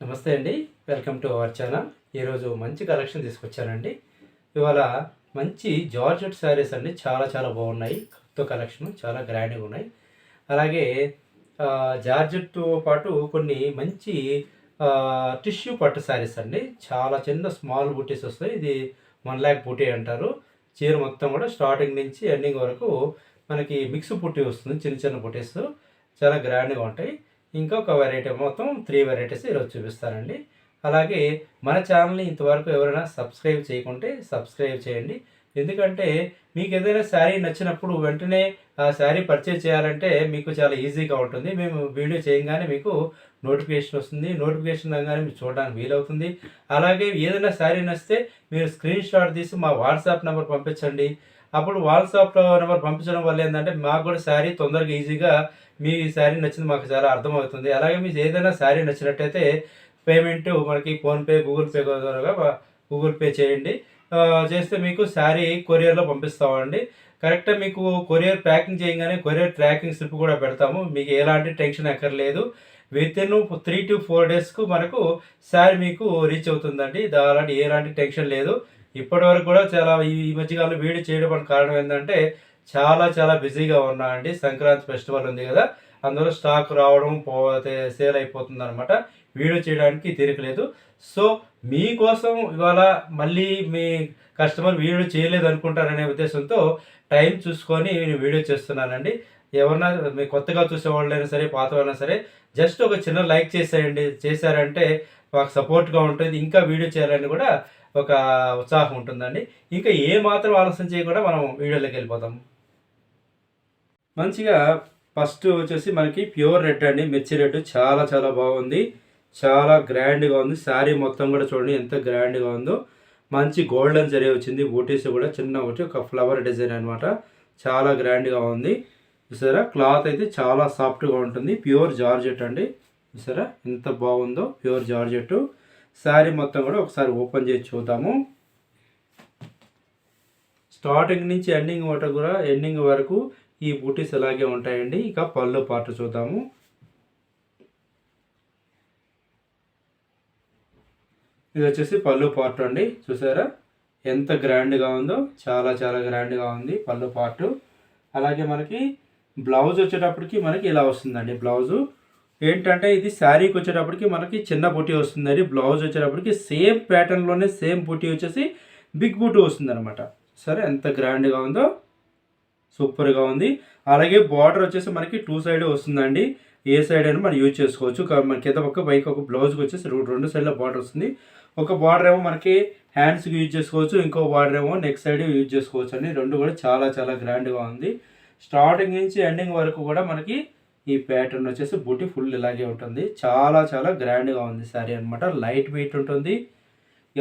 నమస్తే అండి. Welcome to our channel ఈరోజు మంచి కలెక్షన్ తీసుకొచ్చానండి. ఇవాళ మంచి జార్జెట్ శారీస్ అండి. చాలా చాలా బాగున్నాయి. కొత్త కలెక్షన్ చాలా గ్రాండ్గా ఉన్నాయి. అలాగే జార్జెట్తో పాటు కొన్ని మంచి టిష్యూ పట్టు శారీస్ అండి. చాలా చిన్న స్మాల్ బూటీస్ వస్తాయి. ఇది వన్ ల్యాక్ బూటీ అంటారు. చీర మొత్తం కూడా స్టార్టింగ్ నుంచి ఎండింగ్ వరకు మనకి మిక్స్ పుట్టి వస్తుంది. చిన్న చిన్న బుటీస్. చాలా గ్రాండ్గా ఉంటాయి. ఇంకొక వెరైటీ మొత్తం త్రీ వెరైటీస్ ఈరోజు చూపిస్తానండి. అలాగే మన ఛానల్ని ఇంతవరకు ఎవరైనా సబ్స్క్రైబ్ చేయకుంటే సబ్స్క్రైబ్ చేయండి. ఎందుకంటే మీకు ఏదైనా శారీ నచ్చినప్పుడు వెంటనే ఆ శారీ పర్చేజ్ చేయాలంటే మీకు చాలా ఈజీగా ఉంటుంది. మేము వీడియో చేయగానే మీకు నోటిఫికేషన్ వస్తుంది. నోటిఫికేషన్ రాగానే మీరు చూడడానికి వీలవుతుంది. అలాగే ఏదైనా శారీ నచ్చితే మీరు స్క్రీన్ షాట్ తీసి మా వాట్సాప్ నెంబర్ పంపించండి. అప్పుడు వాట్సాప్ నెంబర్ పంపించడం వల్ల ఏంటంటే మాకు కూడా శారీ తొందరగా ఈజీగా మీ శారీ నచ్చింది మాకు చాలా అర్థమవుతుంది. అలాగే మీకు ఏదైనా శారీ నచ్చినట్టయితే పేమెంట్ మనకి ఫోన్పే గూగుల్ పే ద్వారా గూగుల్ పే చేయండి. చేస్తే మీకు శారీ కొరియర్లో పంపిస్తామండి. కరెక్ట్గా మీకు కొరియర్ ప్యాకింగ్ చేయగానే కొరియర్ ట్రాకింగ్ స్లిప్ కూడా పెడతాము. మీకు ఎలాంటి టెన్షన్ ఎక్కర్లేదు within three to four డేస్కు మనకు శారీ మీకు రీచ్ అవుతుందండి. అలాంటి ఎలాంటి టెన్షన్ లేదు. ఇప్పటి వరకు కూడా చాలా ఈ ఈ మధ్యకాలంలో వీడియో చేయడం కారణం ఏంటంటే చాలా చాలా బిజీగా ఉన్నా అండి సంక్రాంతి ఫెస్టివల్ ఉంది కదా అందులో స్టాక్ రావడం పోతే సేల్ అయిపోతుంది అనమాట వీడియో చేయడానికి తీరికలేదు సో మీకోసం ఇవాళ మళ్ళీ మీ కస్టమర్ వీడియో చేయలేదు అనుకుంటారనే ఉద్దేశంతో టైం చూసుకొని నేను వీడియో చేస్తున్నానండి. ఎవరన్నా మీ కొత్తగా చూసే వాళ్ళైనా సరే పాత వాళ్ళైనా సరే జస్ట్ ఒక చిన్న లైక్ చేసేయండి. చేశారంటే మాకు సపోర్ట్గా ఉంటుంది. ఇంకా వీడియో చేయాలని కూడా ఒక ఉత్సాహం ఉంటుందండి. ఇంకా ఏ మాత్రం ఆలస్యం చేయకుండా మనం వీడియోలోకి వెళ్ళిపోతాం. మంచిగా ఫస్ట్ వచ్చేసి మనకి ప్యూర్ రెడ్ అండి. మిర్చి రెడ్ చాలా చాలా బాగుంది. చాలా గ్రాండ్గా ఉంది. శారీ మొత్తం కూడా చూడండి ఎంత గ్రాండ్గా ఉందో. మంచి గోల్డెన్ జరీ వచ్చింది. బూటీస్ కూడా చిన్న ఒకటి ఒక ఫ్లవర్ డిజైన్ అనమాట చాలా గ్రాండ్గా ఉంది. చూసారా? క్లాత్ అయితే చాలా సాఫ్ట్గా ఉంటుంది. ప్యూర్ జార్జెట్ అండి. చూసారా? ఎంత బాగుందో ప్యూర్ జార్జెట్. శారీ మొత్తం కూడా ఒకసారి ఓపెన్ చేసి చూద్దాము. స్టార్టింగ్ నుంచి ఎండింగ్ వరకు కూడా ఎండింగ్ వరకు ఈ బూటీస్ ఇలాగే ఉంటాయండి. ఇక పళ్ళు పార్ట్ చూద్దాము. ఇది వచ్చేసి పళ్ళు పార్ట్ అండి. చూసారా? ఎంత గ్రాండ్గా ఉందో చాలా చాలా గ్రాండ్గా ఉంది పళ్ళు పార్ట్ అలాగే మనకి బ్లౌజ్ వచ్చేటప్పటికి మనకి ఇలా వస్తుందండి బ్లౌజు. ఏంటంటే ఇది శారీకి వచ్చేటప్పటికి మనకి చిన్న బూటీ వస్తుందండి. బ్లౌజ్ వచ్చేటప్పటికి సేమ్ ప్యాటర్న్లోనే సేమ్ బూటీ వచ్చేసి బిగ్ బూటీ వస్తుంది అనమాట సరే ఎంత గ్రాండ్గా ఉందో సూపర్గా ఉంది. అలాగే బార్డర్ వచ్చేసి మనకి టూ సైడ్ వస్తుందండి. ఏ సైడ్ అయినా మనం యూజ్ చేసుకోవచ్చు. కా- మన కింద పక్క పైకి ఒక బ్లౌజ్కి వచ్చేసి రెండు సైడ్ల బార్డర్ వస్తుంది. ఒక బార్డర్ ఏమో మనకి హ్యాండ్స్కి యూజ్ చేసుకోవచ్చు. ఇంకో బార్డర్ ఏమో నెక్ సైడ్ యూజ్ చేసుకోవచ్చు అండి. రెండు కూడా చాలా చాలా గ్రాండ్గా ఉంది. స్టార్టింగ్ నుంచి ఎండింగ్ వరకు కూడా మనకి ఈ ప్యాటర్న్ వచ్చేసి బూటీ ఫుల్ ఇలాగే ఉంటుంది. చాలా చాలా గ్రాండ్గా ఉంది శారీ అనమాట లైట్ వెయిట్ ఉంటుంది.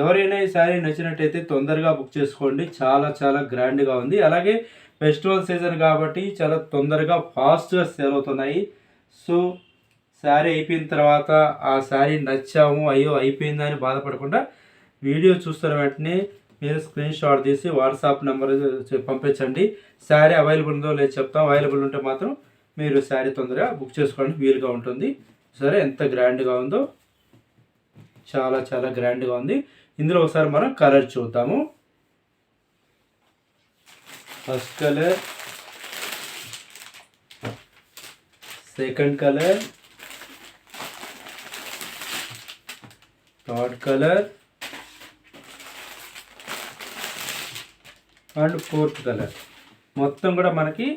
ఎవరైనా ఈ శారీ నచ్చినట్టయితే తొందరగా బుక్ చేసుకోండి. చాలా చాలా గ్రాండ్గా ఉంది. అలాగే ఫెస్టివల్ సీజన్ కాబట్టి చాలా తొందరగా ఫాస్ట్గా సేల్ అవుతున్నాయి. సో శారీ అయిపోయిన తర్వాత ఆ శారీ నచ్చాము అయ్యో అయిపోయిందని బాధపడకుండా వీడియో చూస్తున్న వెంటనే మీరు స్క్రీన్ షాట్ తీసి వాట్సాప్ నెంబర్ పంపించండి. శారీ అవైలబుల్ ఉందో లేదో చెప్తాం. అవైలబుల్ ఉంటే మాత్రం మీరు శారీ తొందరగా బుక్ చేసుకోవడానికి వీలుగా ఉంటుంది. సరే ఎంత గ్రాండ్గా ఉందో చాలా చాలా గ్రాండ్గా ఉంది. ఇందులో ఒకసారి మనం కలర్ చూద్దాము. First colour second colour third colour and fourth colour మొత్తం కూడా మనకి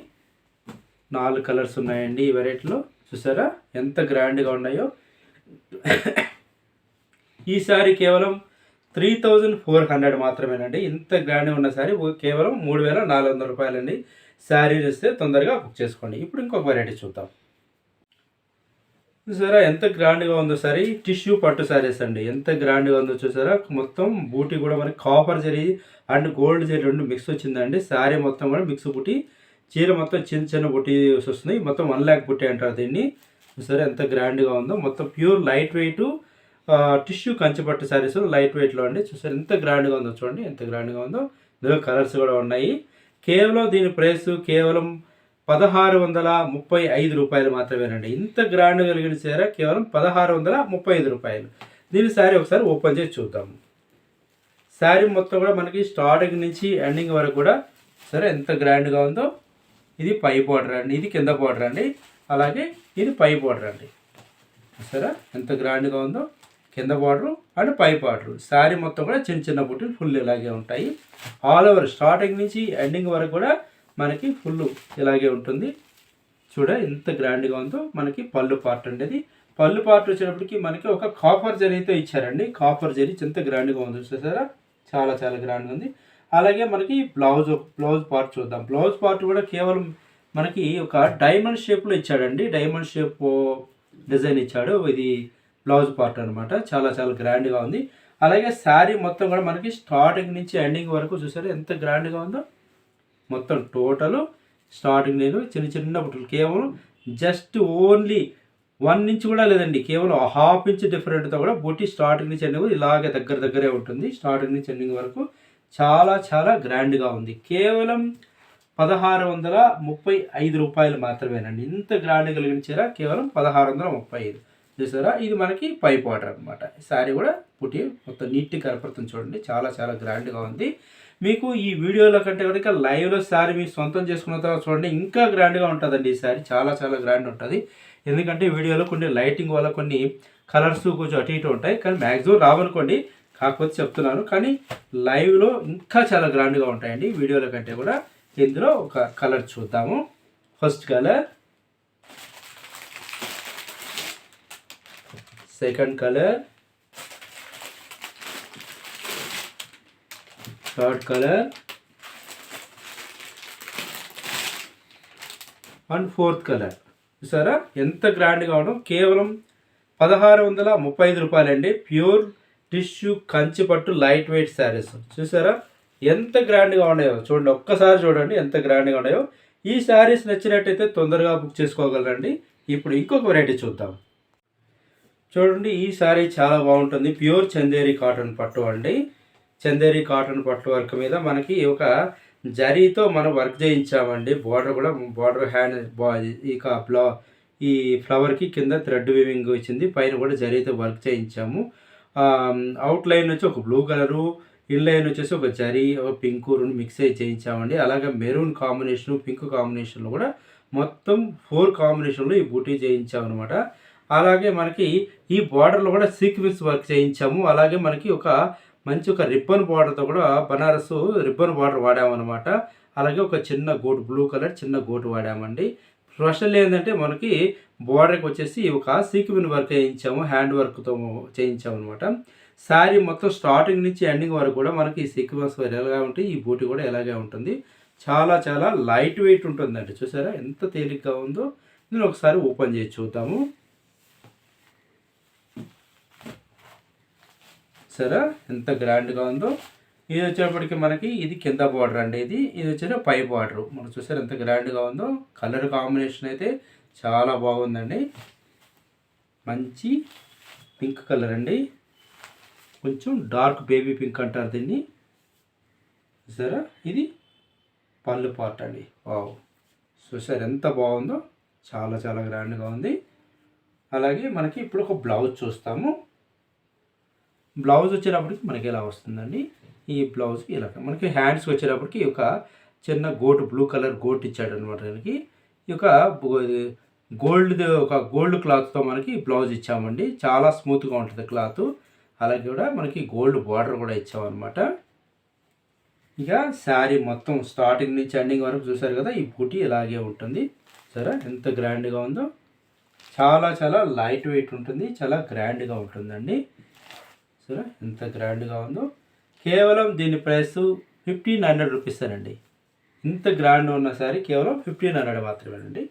నాలుగు కలర్స్ ఉన్నాయండి ఈ వెరైటీలో చూసారా? ఎంత గ్రాండ్గా ఉన్నాయో. ఈసారి కేవలం త్రీ థౌజండ్ ఫోర్ హండ్రెడ్ మాత్రమేనండి. ఇంత గ్రాండ్గా ఉన్న శారీ కేవలం మూడు వేల నాలుగు వందల రూపాయలండి. శారీ చూస్తే తొందరగా బుక్ చేసుకోండి. ఇప్పుడు ఇంకొక వెరైటీ చూద్దాం. చూసారా ఎంత గ్రాండ్గా ఉందో సారీ టిష్యూ పట్టు శారీస్ అండి. ఎంత గ్రాండ్గా ఉందో చూసారా. మొత్తం బూటీ కూడా మనకి copper zari and gold zari రెండు మిక్స్ వచ్చిందండి. శారీ మొత్తం కూడా మిక్స్ బుట్టి చీర మొత్తం చిన్న చిన్న బుట్టి వస్తుంది మొత్తం వన్ ల్యాక్ బుట్టి అంటారు దీన్ని. చూసారా ఎంత గ్రాండ్గా ఉందో. మొత్తం ప్యూర్ లైట్ వెయిట్ టిష్యూ కంచిపట్టు శారీస్ లైట్ వెయిట్లో అండి. చూసారు ఎంత గ్రాండ్గా ఉందో చూడండి ఎంత గ్రాండ్గా ఉందో. ఇందులో కలర్స్ కూడా ఉన్నాయి. కేవలం దీని ప్రైస్ కేవలం పదహారు వందల ముప్పై ఐదు రూపాయలు మాత్రమేనండి. ఇంత గ్రాండ్ కలిగిన చీర కేవలం పదహారు వందల ముప్పై ఐదు రూపాయలు. దీని శారీ ఒకసారి ఓపెన్ చేసి చూద్దాము శారీ మొత్తం కూడా మనకి స్టార్టింగ్ నుంచి ఎండింగ్ వరకు కూడా సరే ఎంత గ్రాండ్గా ఉందో ఇది పై బార్డర్ అండి. ఇది కింద బార్డర్ అండి. అలాగే ఇది పై బార్డర్ అండి. సరే ఎంత గ్రాండ్గా ఉందో. కింద బార్డరు అండ్ పై బార్డరు. శారీ మొత్తం కూడా చిన్న చిన్న బుట్టలు ఫుల్ ఇలాగే ఉంటాయి. ఆల్ ఓవర్ స్టార్టింగ్ నుంచి ఎండింగ్ వరకు కూడా మనకి ఫుల్ ఇలాగే ఉంటుంది. చూడ ఎంత గ్రాండ్గా ఉందో మనకి పళ్ళు పార్ట్ ఉండేది పళ్ళు పార్ట్ వచ్చేటప్పటికి మనకి ఒక కాపర్ జరీతో ఇచ్చారండి. కాపర్ జరీ ఎంత గ్రాండ్గా ఉంది చూసారా? చాలా చాలా గ్రాండ్గా ఉంది. అలాగే మనకి బ్లౌజ్ బ్లౌజ్ పార్ట్ చూద్దాం. బ్లౌజ్ పార్ట్ కూడా కేవలం మనకి ఒక డైమండ్ షేప్లో ఇచ్చాడండి. డైమండ్ షేప్ డిజైన్ ఇచ్చాడు. ఇది బ్లౌజ్ పార్ట్ అనమాట చాలా చాలా గ్రాండ్గా ఉంది. అలాగే శారీ మొత్తం కూడా మనకి స్టార్టింగ్ నుంచి ఎండింగ్ వరకు చూసారా ఎంత గ్రాండ్గా ఉందో? మొత్తం టోటల్ స్టార్టింగ్ నేను చిన్న చిన్న బుట్టలు. కేవలం జస్ట్ ఓన్లీ వన్ ఇంచ్ కూడా లేదండి. కేవలం హాఫ్ ఇంచ్ డిఫరెంట్తో కూడా బొట్టి స్టార్టింగ్ నుంచి ఎండింగ్ ఇలాగే దగ్గర దగ్గరే ఉంటుంది. స్టార్టింగ్ నుంచి ఎండింగ్ వరకు చాలా చాలా గ్రాండ్గా ఉంది. కేవలం పదహారు వందల ముప్పై ఐదు రూపాయలు మాత్రమేనండి. ఇంత గ్రాండ్ కలిగిన చీర కేవలం పదహారు వందల ముప్పై ఐదు. చూసారా? ఇది మనకి పైప్ వాటర్ అనమాట శారీ కూడా పుట్టి మొత్తం నీట్గా కనపడుతుంది చూడండి. చాలా చాలా గ్రాండ్గా ఉంది. మీకు ఈ వీడియోలో కంటే కనుక లైవ్లో శారీ మీరు సొంతం చేసుకున్న తర్వాత చూడండి ఇంకా గ్రాండ్గా ఉంటుందండి ఈ శారీ. చాలా చాలా గ్రాండ్ ఉంటుంది. ఎందుకంటే వీడియోలో కొన్ని లైటింగ్ వల్ల కొన్ని కలర్స్ కొంచెం అటు ఇటు ఉంటాయి. కానీ మ్యాక్సిమం రావనుకోండి కాకపోతే చెప్తున్నాను. కానీ లైవ్లో ఇంకా చాలా గ్రాండ్గా ఉంటాయండి. వీడియోల కంటే కూడా ఇందులో ఒక కలర్ చూద్దాము. First colour second colour third colour and fourth colour చూసారా? ఎంత గ్రాండ్గా ఉండడం కేవలం పదహారు వందల ముప్పై ఐదు రూపాయలండి. ప్యూర్ టిష్యూ కంచి పట్టు లైట్ వెయిట్ శారీస్ చూసారా? ఎంత గ్రాండ్గా ఉన్నాయో? చూడండి ఒక్కసారి చూడండి ఎంత గ్రాండ్గా ఉన్నాయో. ఈ శారీస్ నచ్చినట్టయితే తొందరగా బుక్ చేసుకోగలరండి. ఇప్పుడు ఇంకొక వెరైటీ చూద్దాం. చూడండి ఈ శారీ చాలా బాగుంటుంది. ప్యూర్ చందేరి కాటన్ పట్టు అండి. చందేరి కాటన్ పట్టు వర్క్ మీద మనకి ఒక జరీతో మనం వర్క్ చేయించామండి. బార్డర్ కూడా బార్డర్ హ్యాండ్ ఇక బ్లా ఈ ఫ్లవర్కి కింద థ్రెడ్ వీవింగ్ వచ్చింది పైన కూడా జరీతో వర్క్ చేయించాము. అవుట్ లైన్ వచ్చి ఒక బ్లూ కలరు ఇన్ లైన్ వచ్చేసి ఒక జరీ ఒక పింక్ రెండు మిక్స్ అయ్యి చేయించామండి. అలాగే మెరూన్ కాంబినేషన్ పింక్ కాంబినేషన్లో కూడా మొత్తం ఫోర్ కాంబినేషన్లో ఈ బూటీ చేయించామన్నమాట. అలాగే మనకి ఈ బార్డర్లో కూడా సీక్వెన్స్ వర్క్ చేయించాము. అలాగే మనకి ఒక మంచి ఒక రిబ్బన్ బార్డర్తో కూడా బనారస్ రిబ్బన్ బార్డర్ వాడామన్నమాట. అలాగే ఒక చిన్న గోటు బ్లూ కలర్ చిన్న గోటు వాడామండి. స్పెషల్ ఏంటంటే మనకి బార్డర్కి వచ్చేసి ఒక సీక్వెన్ వర్క్ చేయించాము హ్యాండ్ వర్క్తో చేయించాము అనమాట శారీ మొత్తం స్టార్టింగ్ నుంచి ఎండింగ్ వరకు కూడా మనకి ఈ సీక్వెన్స్ ఎలాగే ఉంటాయి ఈ బూటీ కూడా ఎలాగే ఉంటుంది. చాలా చాలా లైట్ వెయిట్ ఉంటుందండి. చూసారా? ఎంత తేలిగ్గా ఉందో. నేను ఒకసారి ఓపెన్ చేసి చూద్దాము. సరే ఎంత గ్రాండ్గా ఉందో. ఇది వచ్చేప్పటికి మనకి ఇది కింద బార్డర్ అండి ఇది. ఇది వచ్చేసి పై బార్డర్. మనం చూసారు ఎంత గ్రాండ్గా ఉందో. కలర్ కాంబినేషన్ అయితే చాలా బాగుందండి. మంచి పింక్ కలర్ అండి. కొంచెం డార్క్ బేబీ పింక్ అంటారు దీన్ని. చూసారా? ఇది పళ్ళు పార్ట్ అండి. వావ్. చూసారు ఎంత బాగుందో. చాలా చాలా గ్రాండ్గా ఉంది. అలాగే మనకి ఇప్పుడు ఒక బ్లౌజ్ చూస్తాము. బ్లౌజ్ వచ్చేటప్పటికి మనకి ఎలా వస్తుందండి? ఈ బ్లౌజ్ ఇలా మనకి హ్యాండ్స్కి వచ్చేటప్పటికి ఒక చిన్న గోటు బ్లూ కలర్ గోట్ ఇచ్చాడు అనమాట దానికి ఈ యొక్క గోల్డ్ ఒక గోల్డ్ క్లాత్తో మనకి బ్లౌజ్ ఇచ్చామండి. చాలా స్మూత్గా ఉంటుంది క్లాత్. అలాగే కూడా మనకి గోల్డ్ బార్డర్ కూడా ఇచ్చామన్నమాట. ఇక శారీ మొత్తం స్టార్టింగ్ నుంచి ఎండింగ్ వరకు చూసారు కదా ఈ బూటీ ఇలాగే ఉంటుంది. సరే ఎంత గ్రాండ్గా ఉందో. చాలా చాలా లైట్ వెయిట్ ఉంటుంది. చాలా గ్రాండ్గా ఉంటుందండి. సరే ఎంత గ్రాండ్గా ఉందో. కేవలం దీని ప్రైస్ ఫిఫ్టీన్ హండ్రెడ్ రూపీస్ అండి ఇంత గ్రాండ్ ఉన్న సారీ కేవలం ఫిఫ్టీన్ హండ్రెడ్ మాత్రమేనండి.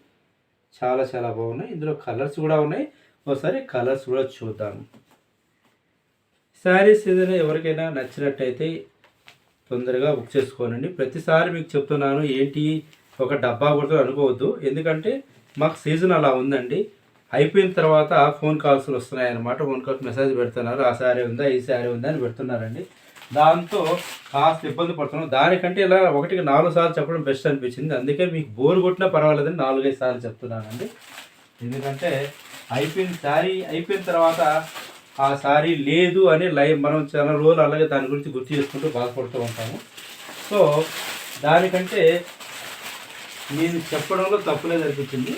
చాలా చాలా బాగున్నాయి. ఇందులో కలర్స్ కూడా ఉన్నాయి. ఒకసారి కలర్స్ కూడా చూద్దాము శారీస్ ఏదైనా ఎవరికైనా నచ్చినట్టయితే తొందరగా బుక్ చేసుకోనండి. ప్రతిసారి మీకు చెప్తున్నాను ఏంటి ఒక డబ్బా కొడుతుంది అనుకోవద్దు. ఎందుకంటే మాకు సీజన్ అలా ఉందండి. అయిపోయిన తర్వాత ఫోన్ కాల్స్ వస్తున్నాయి అనమాట ఫోన్ కాల్స్ మెసేజ్ పెడుతున్నారు. ఆ శారీ ఉందా ఈ శారీ ఉందా అని పెడుతున్నారండి. దాంతో కాస్త ఇబ్బంది పడుతున్నాం. దానికంటే ఇలా ఒకటికి నాలుగు సార్లు చెప్పడం బెస్ట్ అనిపించింది. అందుకే మీకు బోర్ కొట్టినా పర్వాలేదని నాలుగైదు సార్లు చెప్తున్నానండి. ఎందుకంటే అయిపోయిన శారీ అయిపోయిన తర్వాత ఆ శారీ లేదు అని లైవ్ మనం చాలా రోజులు అలాగే దాని గురించి గుర్తు చేసుకుంటూ బాధపడుతూ ఉంటాము. సో దానికంటే నేను చెప్పడంలో తప్పులేదు అనిపించింది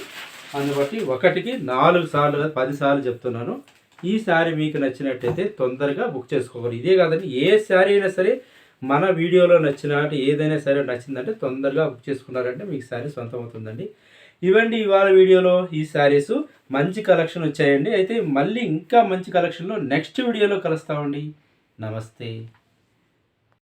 అందుని బట్టి ఒకటికి నాలుగు సార్లు కాదు పది సార్లు చెప్తున్నాను. ఈ శారీ మీకు నచ్చినట్టయితే తొందరగా బుక్ చేసుకోవాలి. ఇదే కాదండి ఏ శారీ అయినా సరే మన వీడియోలో నచ్చినట్టు ఏదైనా సరే నచ్చిందంటే తొందరగా బుక్ చేసుకున్నారంటే మీకు శారీ సొంతం అవుతుందండి ఇవండి ఇవాళ వీడియోలో ఈ శారీస్. మంచి కలెక్షన్ వచ్చాయండి. అయితే మళ్ళీ ఇంకా మంచి కలెక్షన్లో నెక్స్ట్ వీడియోలో కలుస్తామండి. నమస్తే.